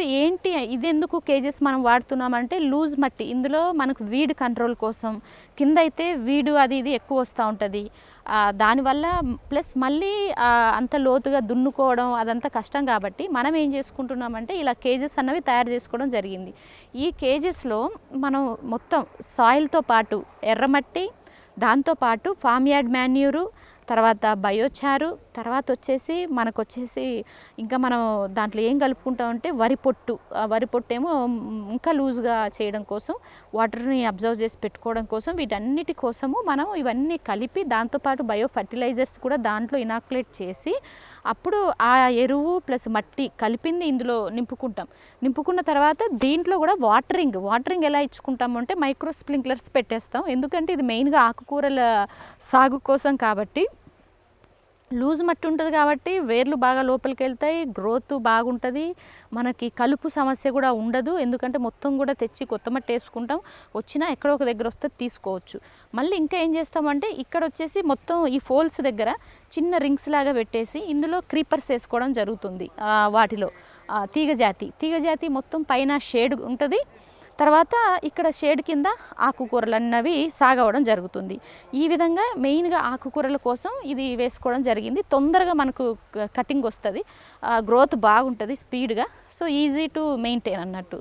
ఇప్పుడు ఏంటి ఇది ఎందుకు కేజెస్ మనం వాడుతున్నామంటే లూజ్ మట్టి. ఇందులో మనకు వీడ్ కంట్రోల్ కోసం కింద అయితే వీడు అది ఇది ఎక్కువ వస్తూ ఉంటుంది. దానివల్ల ప్లస్ మళ్ళీ అంత లోతుగా దున్నుకోవడం అదంతా కష్టం కాబట్టి మనం ఏం చేసుకుంటున్నామంటే ఇలా కేజెస్ అన్నవి తయారు చేసుకోవడం జరిగింది. ఈ కేజెస్లో మనం మొత్తం సాయిల్తో పాటు ఎర్రమట్టి దాంతోపాటు ఫామ్ యార్డ్ మాన్యూరు తర్వాత బయోచారు తర్వాత వచ్చేసి మనకు వచ్చేసి ఇంకా మనం దాంట్లో ఏం కలుపుకుంటామంటే వరి పొట్టు. ఆ వరి పొట్టు ఏమో ఇంకా లూజ్గా చేయడం కోసం వాటర్ని అబ్జర్వ్ చేసి పెట్టుకోవడం కోసం వీటన్నిటి కోసము మనం ఇవన్నీ కలిపి దాంతోపాటు బయో ఫర్టిలైజర్స్ కూడా దాంట్లో ఇనాకులేట్ చేసి అప్పుడు ఆ ఎరువు ప్లస్ మట్టి కలిపింది ఇందులో నింపుకుంటాం. నింపుకున్న తర్వాత దీంట్లో కూడా వాటరింగ్ వాటరింగ్ ఎలా ఇచ్చుకుంటాము అంటే మైక్రో స్ప్రింక్లర్స్ పెట్టేస్తాం. ఎందుకంటే ఇది మెయిన్గా ఆకుకూరల సాగు కోసం కాబట్టి లూజ్ మట్టి ఉంటుంది కాబట్టి వేర్లు బాగా లోపలికి వెళ్తాయి గ్రోత్ బాగుంటుంది. మనకి కలుపు సమస్య కూడా ఉండదు. ఎందుకంటే మొత్తం కూడా తెచ్చి కొత్త మట్టి వేసుకుంటాం. వచ్చినా ఎక్కడో ఒక దగ్గర వస్తే తీసుకోవచ్చు. మళ్ళీ ఇంకా ఏం చేస్తామంటే ఇక్కడ వచ్చేసి మొత్తం ఈ ఫోల్స్ దగ్గర చిన్న రింగ్స్ లాగా పెట్టేసి ఇందులో క్రీపర్స్ వేసుకోవడం జరుగుతుంది వాటిలో. తీగజాతి. తీగజాతి మొత్తం పైన షేడ్ ఉంటుంది. తర్వాత ఇక్కడ షేడ్ కింద ఆకుకూరలు అన్నవి సాగవడం జరుగుతుంది. ఈ విధంగా మెయిన్గా ఆకుకూరల కోసం ఇది వేసుకోవడం జరిగింది. తొందరగా మనకు కటింగ్ వస్తుంది. గ్రోత్ బాగుంటుంది స్పీడ్గా. సో ఈజీ టు మెయింటైన్ అన్నట్టు.